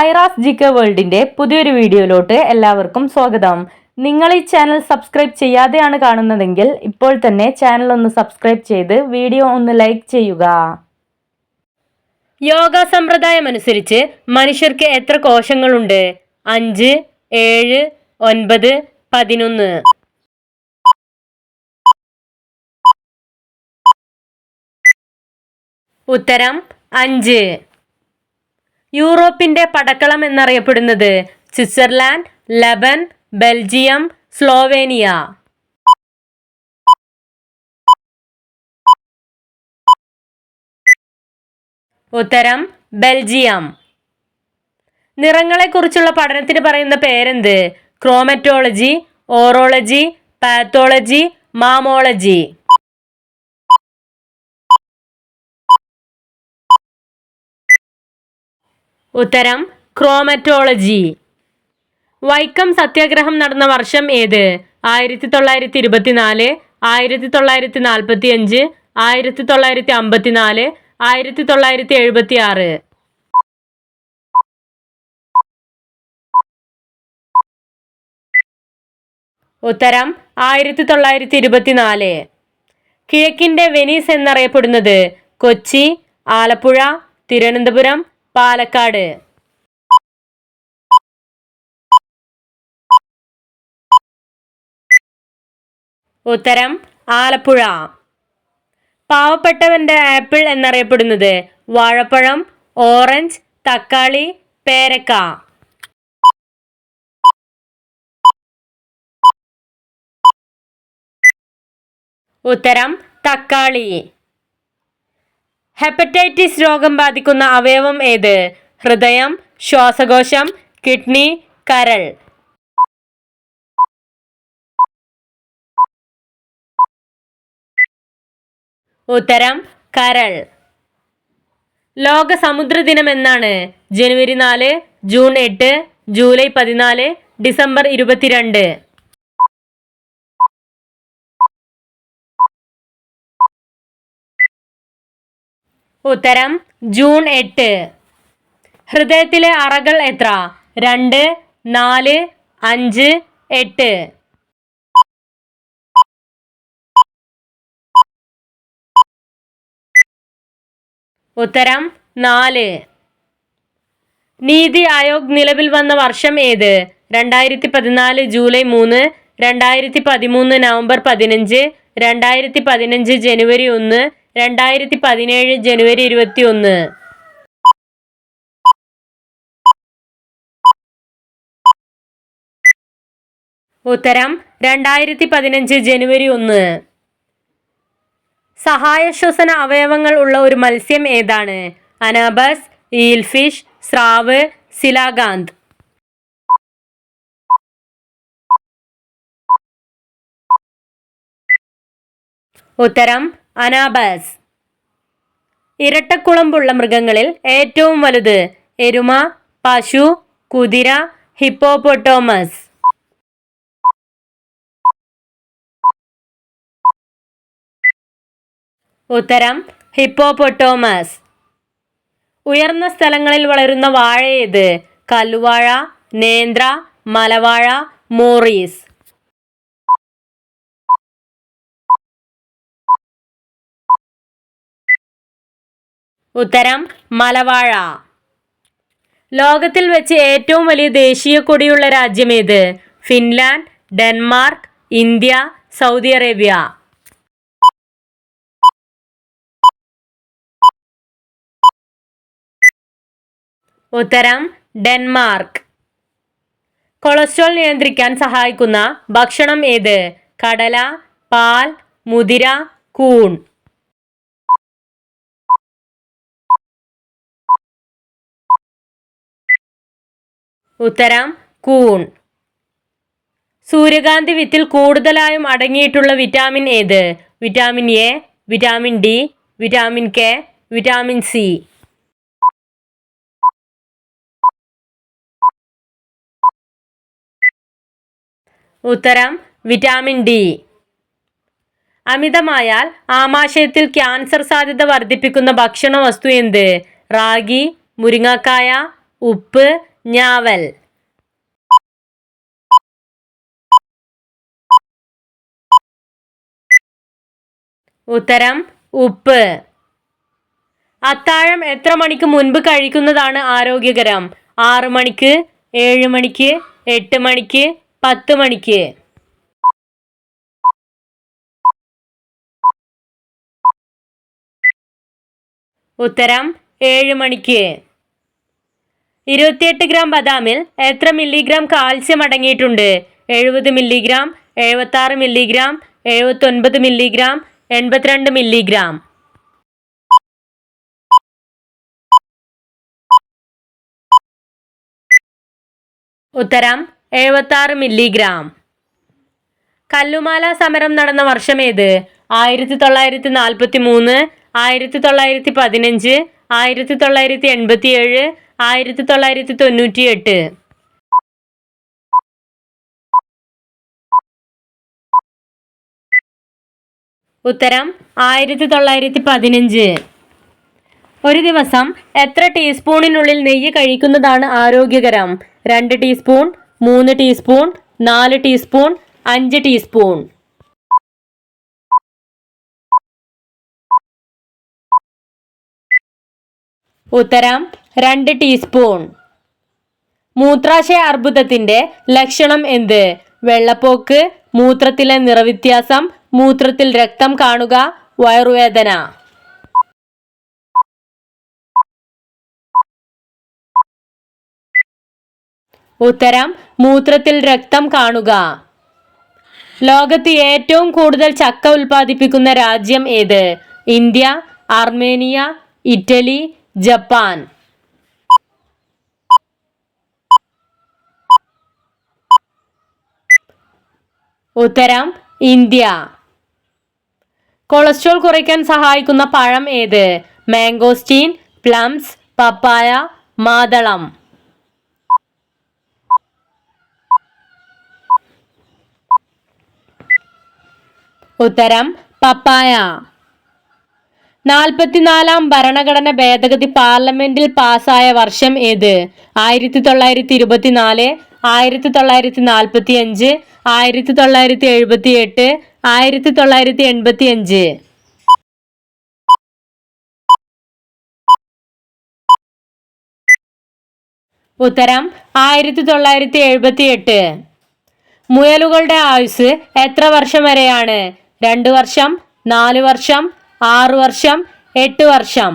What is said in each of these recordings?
ഐറാസ് ജിക്ക വേൾഡിന്റെ പുതിയൊരു വീഡിയോയിലോട്ട് എല്ലാവർക്കും സ്വാഗതം. നിങ്ങൾ ഈ ചാനൽ സബ്സ്ക്രൈബ് ചെയ്യാതെയാണ് കാണുന്നതെങ്കിൽ ഇപ്പോൾ തന്നെ ചാനൽ ഒന്ന് സബ്സ്ക്രൈബ് ചെയ്ത് വീഡിയോ ഒന്ന് ലൈക്ക് ചെയ്യുക. യോഗ സമ്പ്രദായം അനുസരിച്ച് മനുഷ്യർക്ക് എത്ര കോശങ്ങളുണ്ട്? അഞ്ച് ഏഴ് ഒൻപത് പതിനൊന്ന്. ഉത്തരം അഞ്ച്. യൂറോപ്പിന്റെ പടക്കളം എന്നറിയപ്പെടുന്നത് സ്വിറ്റ്സർലാൻഡ് ലബൻ ബെൽജിയം സ്ലോവേനിയ. ഉത്തരം ബെൽജിയം. നിറങ്ങളെക്കുറിച്ചുള്ള പഠനത്തിന് പറയുന്ന പേരെന്ത്? Chromatology orology pathology mammology. ഉത്തരം ക്രോമറ്റോളജി. വൈക്കം സത്യാഗ്രഹം നടന്ന വർഷം ഏത്? ആയിരത്തി തൊള്ളായിരത്തി ഇരുപത്തിനാല് ആയിരത്തി തൊള്ളായിരത്തി നാൽപ്പത്തി അഞ്ച് ആയിരത്തി തൊള്ളായിരത്തി അമ്പത്തിനാല് ആയിരത്തി തൊള്ളായിരത്തി എഴുപത്തി ആറ് ഉത്തരം ആയിരത്തി തൊള്ളായിരത്തി ഇരുപത്തിനാല് കിഴക്കിന്റെ വെനീസ് എന്നറിയപ്പെടുന്നത് കൊച്ചി ആലപ്പുഴ തിരുവനന്തപുരം പാലക്കാട്. ഉത്തരം ആലപ്പുഴ. പാവപ്പെട്ടവന്റെ ആപ്പിൾ എന്നറിയപ്പെടുന്നത് വാഴപ്പഴം ഓറഞ്ച് തക്കാളി പേരക്ക. ഉത്തരം തക്കാളി. ഹെപ്പറ്റൈറ്റിസ് രോഗം ബാധിക്കുന്ന അവയവം ഏത്? ഹൃദയം ശ്വാസകോശം കിഡ്നി കരൾ. ഉത്തരം കരൾ. ലോക സമുദ്ര ദിനം എന്നാണ്. ജനുവരി നാല് ജൂൺ എട്ട് ജൂലൈ പതിനാല് ഡിസംബർ ഇരുപത്തിരണ്ട്. ഉത്തരം ജൂൺ എട്ട്. ഹൃദയത്തിലെ അറകൾ എത്ര? രണ്ട് നാല് അഞ്ച് എട്ട്. ഉത്തരം നാല്. നീതി ആയോഗ് നിലവിൽ വന്ന വർഷം ഏത്? രണ്ടായിരത്തി പതിനാല് ജൂലൈ മൂന്ന് രണ്ടായിരത്തി പതിമൂന്ന് നവംബർ പതിനഞ്ച് രണ്ടായിരത്തി പതിനഞ്ച് ജനുവരി ഒന്ന് രണ്ടായിരത്തി പതിനേഴ് ജനുവരി ഇരുപത്തി ഒന്ന് ഉത്തരം രണ്ടായിരത്തി പതിനഞ്ച് ജനുവരി ഒന്ന്. സഹായ ശ്വസന അവയവങ്ങൾ ഉള്ള ഒരു മത്സ്യം ഏതാണ്? അനാബസ് ഈൽഫിഷ് സ്രാവ് സിലാഗാന്ത്. ഉത്തരം അനാബസ്. ഇരട്ടക്കുളമ്പുള്ള മൃഗങ്ങളിൽ ഏറ്റവും വലുത് എരുമ പശു കുതിര ഹിപ്പോപ്പൊട്ടോമസ്. ഉത്തരം ഹിപ്പോപ്പൊട്ടോമസ്. ഉയർന്ന സ്ഥലങ്ങളിൽ വളരുന്ന വാഴ ഏത് കല്ലുവാഴ നേന്ത്ര മലവാഴ മോറീസ്. ഉത്തരം മലവാഴ. ലോകത്തിൽ വെച്ച് ഏറ്റവും വലിയ ദേശീയ കൊടിയുള്ള രാജ്യം ഏത് Finland Denmark India Saudi Arabia. ഉത്തരം ഡെൻമാർക്ക്. കൊളസ്ട്രോൾ നിയന്ത്രിക്കാൻ സഹായിക്കുന്ന ഭക്ഷണം ഏത്? കടല പാൽ മുതിര കൂൺ. ഉത്തരം കൂൺ. സൂര്യകാന്തി വിത്തിൽ കൂടുതലായും അടങ്ങിയിട്ടുള്ള വിറ്റാമിൻ ഏത്? Vitamin A vitamin D vitamin K vitamin C. ഉത്തരം വിറ്റാമിൻ ഡി. അമിതമായാൽ ആമാശയത്തിൽ ക്യാൻസർ സാധ്യത വർദ്ധിപ്പിക്കുന്ന ഭക്ഷണ വസ്തു എന്ത്? റാഗി മുരിങ്ങക്കായ ഉപ്പ് ഞാവൽ. ഉത്തരം ഉപ്പ്. അത്താഴം എത്ര മണിക്ക് മുൻപ് കഴിക്കുന്നതാണ് ആരോഗ്യകരം? ആറ് മണിക്ക് ഏഴ് മണിക്ക് എട്ട് മണിക്ക് പത്ത് മണിക്ക്. ഉത്തരം ഏഴ് മണിക്ക്. ഇരുപത്തിയെട്ട് ഗ്രാം ബദാമിൽ എത്ര മില്ലിഗ്രാം കാൽസ്യം അടങ്ങിയിട്ടുണ്ട്? എഴുപത് മില്ലിഗ്രാം എഴുപത്തി ആറ് മില്ലിഗ്രാം എഴുപത്തൊൻപത് മില്ലിഗ്രാം എൺപത്തിരണ്ട് മില്ലിഗ്രാം. ഉത്തരം എഴുപത്തി ആറ് മില്ലിഗ്രാം. കല്ലുമാല സമരം നടന്ന വർഷമേത് ആയിരത്തി തൊള്ളായിരത്തി നാൽപ്പത്തി മൂന്ന് ആയിരത്തി തൊള്ളായിരത്തി പതിനഞ്ച് ആയിരത്തി തൊള്ളായിരത്തി എൺപത്തി ഏഴ് ആയിരത്തി തൊള്ളായിരത്തി തൊണ്ണൂറ്റി എട്ട് ഉത്തരം ആയിരത്തി തൊള്ളായിരത്തി പതിനഞ്ച് ഒരു ദിവസം എത്ര ടീസ്പൂണിനുള്ളിൽ നെയ്യ് കഴിക്കുന്നതാണ് ആരോഗ്യകരം? രണ്ട് ടീസ്പൂൺ മൂന്ന് ടീസ്പൂൺ നാല് ടീസ്പൂൺ അഞ്ച് ടീസ്പൂൺ. ഉത്തരം രണ്ട് ടീസ്പൂൺ മൂത്രാശയ അർബുദത്തിന്റെ ലക്ഷണം എന്ത്? വെള്ളപ്പോക്ക് മൂത്രത്തിലെ നിറവ്യത്യാസം മൂത്രത്തിൽ രക്തം കാണുക വയറുവേദന. ഉത്തരം മൂത്രത്തിൽ രക്തം കാണുക. ലോകത്ത് ഏറ്റവും കൂടുതൽ ചക്ക ഉൽപ്പാദിപ്പിക്കുന്ന രാജ്യം ഏത്? India Armenia Italy Japan. ഉത്തരം ഇന്ത്യ. കൊളസ്ട്രോൾ കുറയ്ക്കാൻ സഹായിക്കുന്ന പഴം ഏത്? മാംഗോസ്റ്റീൻ പ്ലംസ് പപ്പായ മാതളം. ഉത്തരം പപ്പായ. നാൽപ്പത്തിനാലാം ഭരണഘടന ഭേദഗതി പാർലമെന്റിൽ പാസായ വർഷം ഏത്? ആയിരത്തി തൊള്ളായിരത്തി ഇരുപത്തിനാല് ആയിരത്തി തൊള്ളായിരത്തി നാൽപ്പത്തി അഞ്ച് ആയിരത്തി തൊള്ളായിരത്തി എഴുപത്തി എട്ട് ആയിരത്തി തൊള്ളായിരത്തി എൺപത്തി അഞ്ച് ഉത്തരം ആയിരത്തി തൊള്ളായിരത്തി എഴുപത്തി എട്ട് മുയലുകളുടെ ആയുസ് എത്ര വർഷം വരെയാണ്? രണ്ട് വർഷം നാല് വർഷം ആറ് വർഷം എട്ട് വർഷം.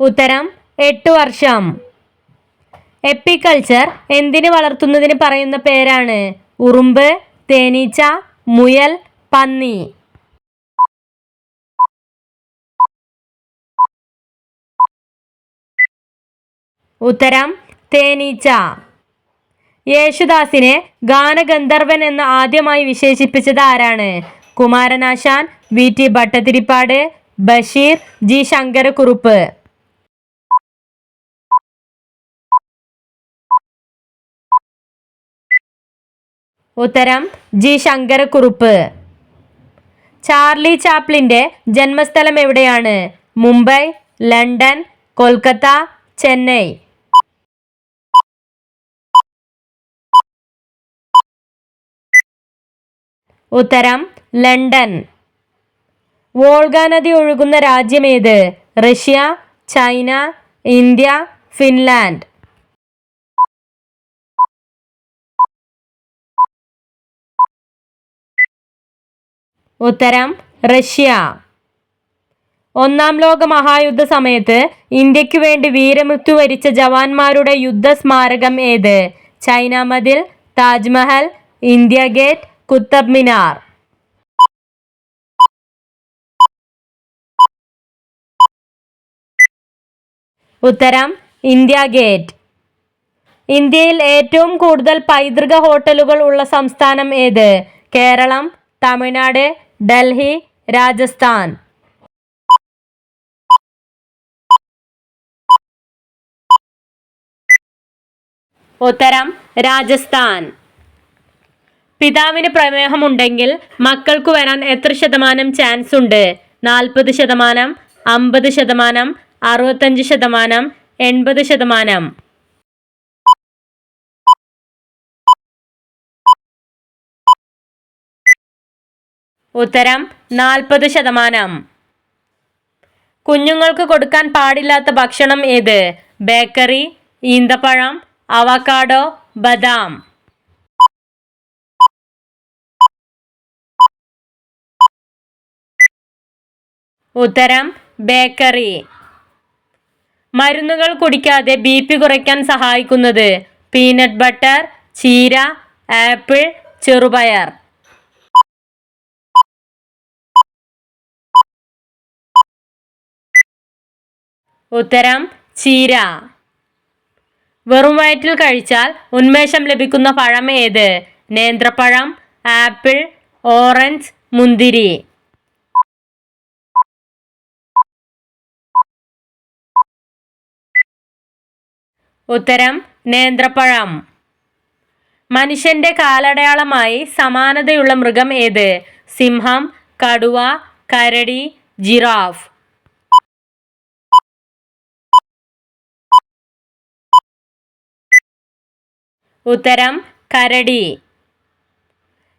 ഉത്തരം എട്ട് വർഷം. എപ്പിക്കൾച്ചർ എന്തിന് വളർത്തുന്നതിന് പറയുന്ന പേരാണ്? ഉറുമ്പ് തേനീച്ച മുയൽ പന്നി. ഉത്തരം തേനീച്ച. യേശുദാസിനെ ഗാനഗന്ധർവൻ എന്ന് ആദ്യമായി വിശേഷിപ്പിച്ചത് ആരാണ്? Kumaranasan V T Bhattathiripad Basheer G Sankarakurup. ഉത്തരം ജി ശങ്കരക്കുറുപ്പ്. ചാർലി ചാപ്ലിന്റെ ജന്മസ്ഥലം എവിടെയാണ്? മുംബൈ ലണ്ടൻ കൊൽക്കത്ത ചെന്നൈ. ഉത്തരം ലണ്ടൻ. വോൾഗ നദി ഒഴുകുന്ന രാജ്യമേത് റഷ്യ ചൈന ഇന്ത്യ ഫിൻലാൻഡ്. ഉത്തരം റഷ്യ. ഒന്നാം ലോക മഹായുദ്ധ സമയത്ത് ഇന്ത്യക്കു വേണ്ടി വീരമൃത്യു വരിച്ച ജവാന്മാരുടെ യുദ്ധ സ്മാരകം ഏത്? ചൈന മതിൽ താജ്മഹൽ ഇന്ത്യ ഗേറ്റ് കുത്തബ് മിനാർ. ഉത്തരം ഇന്ത്യ ഗേറ്റ്. ഇന്ത്യയിൽ ഏറ്റവും കൂടുതൽ പൈതൃക ഹോട്ടലുകൾ ഉള്ള സംസ്ഥാനം ഏത്? കേരളം തമിഴ്നാട് ഡൽഹി രാജസ്ഥാൻ. ഉത്തരം രാജസ്ഥാൻ. പിതാവിന് പ്രമേഹമുണ്ടെങ്കിൽ മക്കൾക്ക് വരാൻ എത്ര ശതമാനം ചാൻസ് ഉണ്ട്? നാൽപ്പത് ശതമാനം അമ്പത് ശതമാനം അറുപത്തഞ്ച് ശതമാനം എൺപത് ശതമാനം. ഉത്തരം നാൽപ്പത് ശതമാനം. കുഞ്ഞുങ്ങൾക്ക് കൊടുക്കാൻ പാടില്ലാത്ത ഭക്ഷണം ഏത്? ബേക്കറി ഈന്തപ്പഴം അവക്കാഡോ ബദാം. ഉത്തരം ബേക്കറി. മരുന്നുകൾ കുടിക്കാതെ ബി പി കുറയ്ക്കാൻ സഹായിക്കുന്നത് പീനട്ട് ബട്ടർ ചീര ആപ്പിൾ ചെറുപയർ. ഉത്തരം ചീര. വെറും വയറ്റിൽ കഴിച്ചാൽ ഉന്മേഷം ലഭിക്കുന്ന പഴം ഏത്? നേന്ത്രപ്പഴം ആപ്പിൾ ഓറഞ്ച് മുന്തിരി. ഉത്തരം നേന്ത്രപ്പഴം. മനുഷ്യന്റെ കാലടയാളമായി സമാനതയുള്ള മൃഗം ഏത്? സിംഹം കടുവ കരടി ജിറാഫ്. ഉത്തരം കരടി.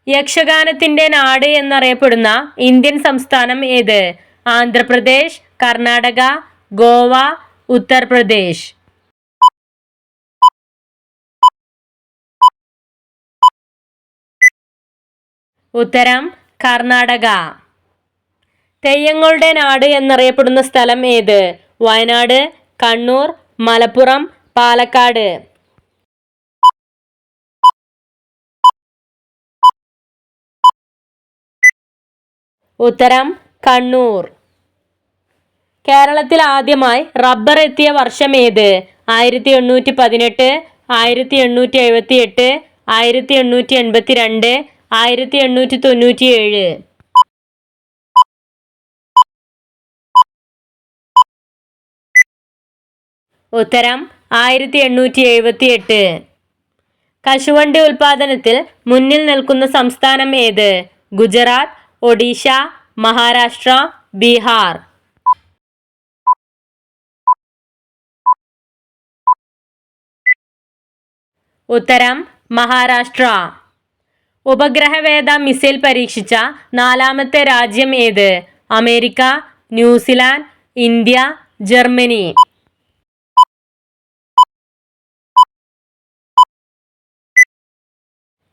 യക്ഷഗാനത്തിന്റെ നാട് എന്നറിയപ്പെടുന്ന ഇന്ത്യൻ സംസ്ഥാനം ഏത്? ആന്ധ്രാപ്രദേശ് കർണാടക ഗോവ ഉത്തർപ്രദേശ്. ഉത്തരം കർണാടക. തെയ്യങ്ങളുടെ നാട് എന്നറിയപ്പെടുന്ന സ്ഥലം ഏത്? വയനാട് കണ്ണൂർ മലപ്പുറം പാലക്കാട്. ഉത്തരം കണ്ണൂർ. കേരളത്തിൽ ആദ്യമായി റബ്ബർ എത്തിയ വർഷം ഏത്? ആയിരത്തി എണ്ണൂറ്റി പതിനെട്ട് ആയിരത്തി എണ്ണൂറ്റി എഴുപത്തി എട്ട് ആയിരത്തി എണ്ണൂറ്റി എൺപത്തി രണ്ട് ആയിരത്തി എണ്ണൂറ്റി തൊണ്ണൂറ്റി ഏഴ് ഉത്തരം ആയിരത്തി എണ്ണൂറ്റി എഴുപത്തി എട്ട് കശുവണ്ടി ഉൽപാദനത്തിൽ മുന്നിൽ നിൽക്കുന്ന സംസ്ഥാനം ഏത്? ഗുജറാത്ത് ഒഡീഷ മഹാരാഷ്ട്ര ബീഹാർ. ഉത്തരം മഹാരാഷ്ട്ര. ഉപഗ്രഹവേദ മിസൈൽ പരീക്ഷിച്ച നാലാമത്തെ രാജ്യം ഏത്? America New Zealand India Germany.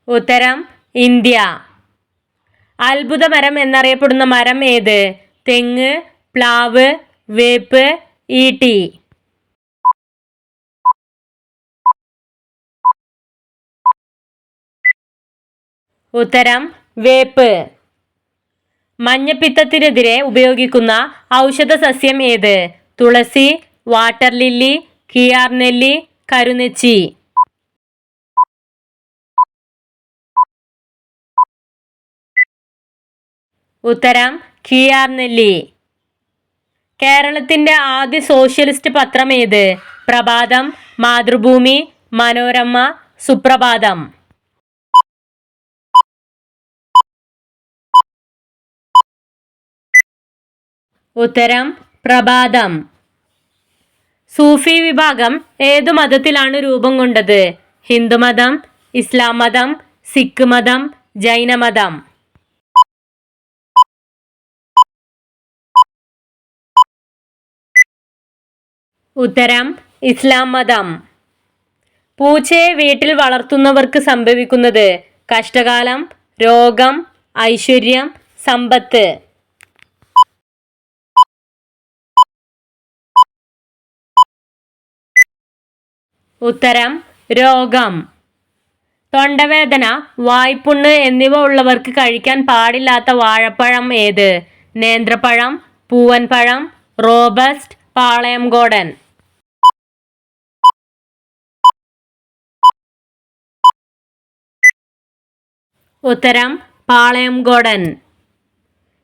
ഉത്തരം ഇന്ത്യ. അത്ഭുതമരം എന്നറിയപ്പെടുന്ന മരം ഏത്? തെങ്ങ് പ്ലാവ് വേപ്പ് ഈട്ടി. ഉത്തരം വേപ്പ്. മഞ്ഞപ്പിത്തത്തിനെതിരെ ഉപയോഗിക്കുന്ന ഔഷധ സസ്യം ഏത്? തുളസി വാട്ടർ ലില്ലി കിയാർനെല്ലി കരുനെച്ചി. ഉത്തരം കിയാർനെല്ലി കേരളത്തിന്റെ ആദ്യ സോഷ്യലിസ്റ്റ് പത്രം ഏത്? പ്രഭാതം മാതൃഭൂമി മനോരമ സുപ്രഭാതം. ഉത്തരം പ്രഭാതം. സൂഫി വിഭാഗം ഏതു മതത്തിലാണ് രൂപം കൊണ്ടത്? ഹിന്ദുമതം ഇസ്ലാം മതം സിഖ് മതം ജൈനമതം ഉത്തരം ഇസ്ലാം മതം. പൂച്ചയെ വീട്ടിൽ വളർത്തുന്നവർക്ക് സംഭവിക്കുന്നത് കഷ്ടകാലം രോഗം ഐശ്വര്യം സമ്പത്ത്. ഉത്തരം രോഗം. തൊണ്ടവേദന വായ്പുണ്ണ് എന്നിവ ഉള്ളവർക്ക് കഴിക്കാൻ പാടില്ലാത്ത വാഴപ്പഴം ഏത്? നേന്ത്രപ്പഴം പൂവൻപഴം റോബസ്റ്റ് പാളയംകോടൻ ഉത്തരം പാളയംകോടൻ.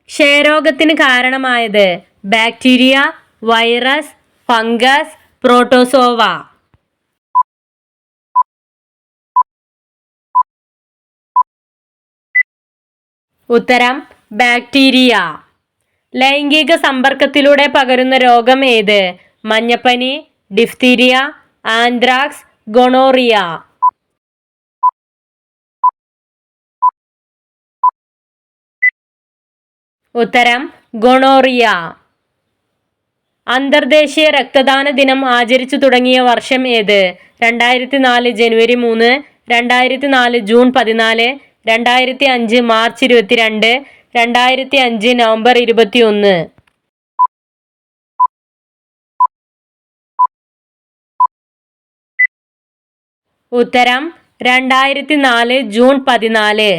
ക്ഷയരോഗത്തിന് കാരണമായത് ബാക്ടീരിയ വൈറസ് ഫംഗസ് പ്രോട്ടോസോവ. ഉത്തരം ബാക്ടീരിയ. ലൈംഗിക സമ്പർക്കത്തിലൂടെ പകരുന്ന രോഗം ഏത്? മഞ്ഞപ്പനി ഡിഫ്തീരിയ ആന്ത്രാക്സ് ഗൊണോറിയ. ഉത്തരം ഗൊണോറിയ. അന്തർദേശീയ രക്തദാന ദിനം ആചരിച്ചു തുടങ്ങിയ വർഷം ഏത്? രണ്ടായിരത്തി നാല് ജനുവരി മൂന്ന് രണ്ടായിരത്തി നാല് ജൂൺ പതിനാല് രണ്ടായിരത്തി അഞ്ച് മാർച്ച് ഇരുപത്തിരണ്ട് രണ്ടായിരത്തി അഞ്ച് നവംബർ ഇരുപത്തി ഒന്ന് ഉത്തരം രണ്ടായിരത്തി നാല് ജൂൺ പതിനാല്.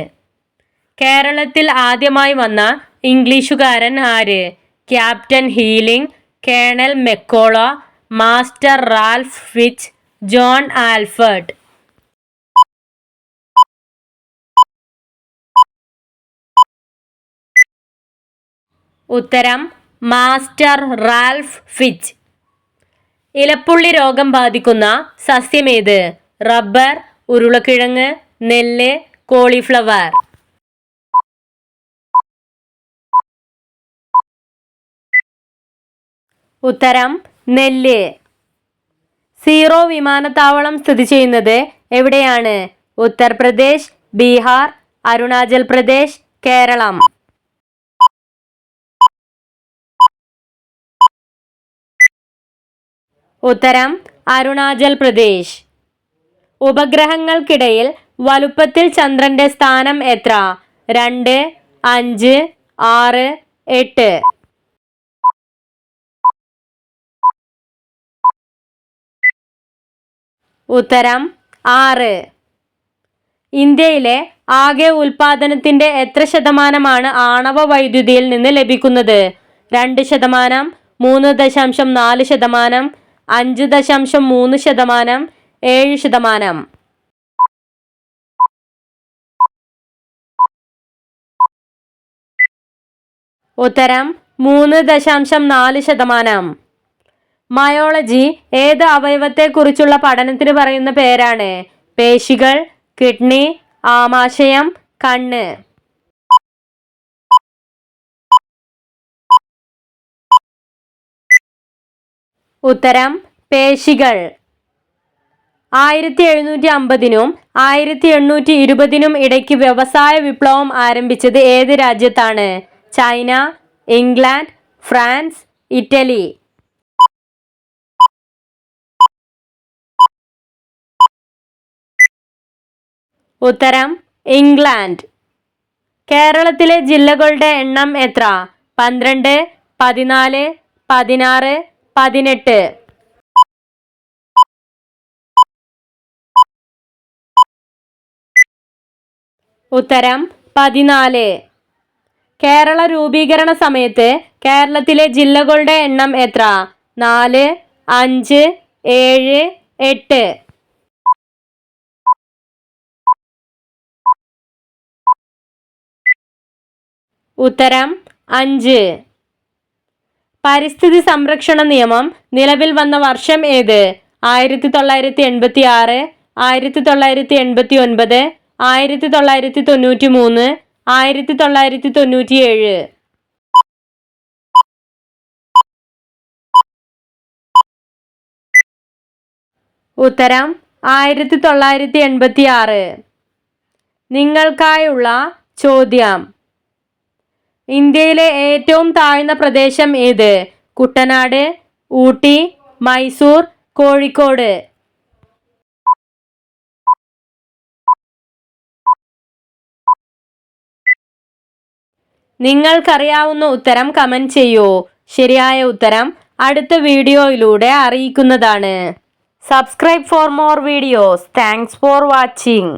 കേരളത്തിൽ ആദ്യമായി വന്ന ഇംഗ്ലീഷുകാരൻ ആര്? Captain Keeling colonel Macaulay master Ralph Fitch John ആൽഫർട്ട്. ഉത്തരം മാസ്റ്റർ റാൽഫ് ഫിച്ച്. ഇലപ്പുള്ളി രോഗം ബാധിക്കുന്ന സസ്യമേത് റബ്ബർ ഉരുളക്കിഴങ്ങ് നെല്ല് കോളിഫ്ലവർ. ഉത്തരം നെല്ല്. സീറോ വിമാനത്താവളം സ്ഥിതി ചെയ്യുന്നത് എവിടെയാണ്? ഉത്തർപ്രദേശ് ബീഹാർ അരുണാചൽ പ്രദേശ് കേരളം. ഉത്തരം അരുണാചൽ പ്രദേശ്. ഉപഗ്രഹങ്ങൾക്കിടയിൽ വലുപ്പത്തിൽ ചന്ദ്രന്റെ സ്ഥാനം എത്ര? രണ്ട് അഞ്ച് ആറ് എട്ട്. ഉത്തരം ആറ്. ഇന്ത്യയിലെ ആകെ ഉൽപാദനത്തിന്റെ എത്ര ശതമാനമാണ് ആണവ വൈദ്യുതിയിൽ നിന്ന് ലഭിക്കുന്നത്? രണ്ട് ശതമാനം മൂന്ന് ദശാംശം നാല് ശതമാനം അഞ്ച് ദശാംശം മൂന്ന് ശതമാനം ഏഴ് ശതമാനം. ഉത്തരം മൂന്ന് ദശാംശം നാല് ശതമാനം. മയോളജി ഏത് അവയവത്തെക്കുറിച്ചുള്ള പഠനത്തിന് പറയുന്ന പേരാണ്? പേശികൾ കിഡ്നി ആമാശയം കണ്ണ്. ഉത്തരം പേശികൾ. ആയിരത്തി എഴുന്നൂറ്റി അമ്പതിനും ആയിരത്തി എണ്ണൂറ്റി ഇരുപതിനും ഇടയ്ക്ക് വ്യവസായ വിപ്ലവം ആരംഭിച്ചത് ഏത് രാജ്യത്താണ്? China England France Italy. ഉത്തരം ഇംഗ്ലണ്ട്. കേരളത്തിലെ ജില്ലകളുടെ എണ്ണം എത്ര? പന്ത്രണ്ട് പതിനാല് പതിനാറ് പതിനെട്ട്. ഉത്തരം പതിനാല്. കേരള രൂപീകരണ സമയത്ത് കേരളത്തിലെ ജില്ലകളുടെ എണ്ണം എത്ര? നാല് അഞ്ച് ഏഴ് എട്ട്. ഉത്തരം അഞ്ച്. പരിസ്ഥിതി സംരക്ഷണ നിയമം നിലവിൽ വന്ന വർഷം ഏത്? ആയിരത്തി തൊള്ളായിരത്തി എൺപത്തി ആറ് ആയിരത്തി തൊള്ളായിരത്തി എൺപത്തി ഒൻപത് ആയിരത്തി തൊള്ളായിരത്തി തൊണ്ണൂറ്റി മൂന്ന് ആയിരത്തി തൊള്ളായിരത്തി തൊണ്ണൂറ്റി ഏഴ് ഉത്തരം ആയിരത്തി തൊള്ളായിരത്തി എൺപത്തി ആറ് നിങ്ങൾക്കായുള്ള ചോദ്യം. ഇന്ത്യയിലെ ഏറ്റവും താഴ്ന്ന പ്രദേശം ഏത്? കുട്ടനാട് ഊട്ടി മൈസൂർ കോഴിക്കോട്. നിങ്ങൾക്കറിയാവുന്ന ഉത്തരം കമന്റ് ചെയ്യൂ. ശരിയായ ഉത്തരം അടുത്ത വീഡിയോയിലൂടെ അറിയിക്കുന്നതാണ്. Subscribe for more videos. Thanks for watching.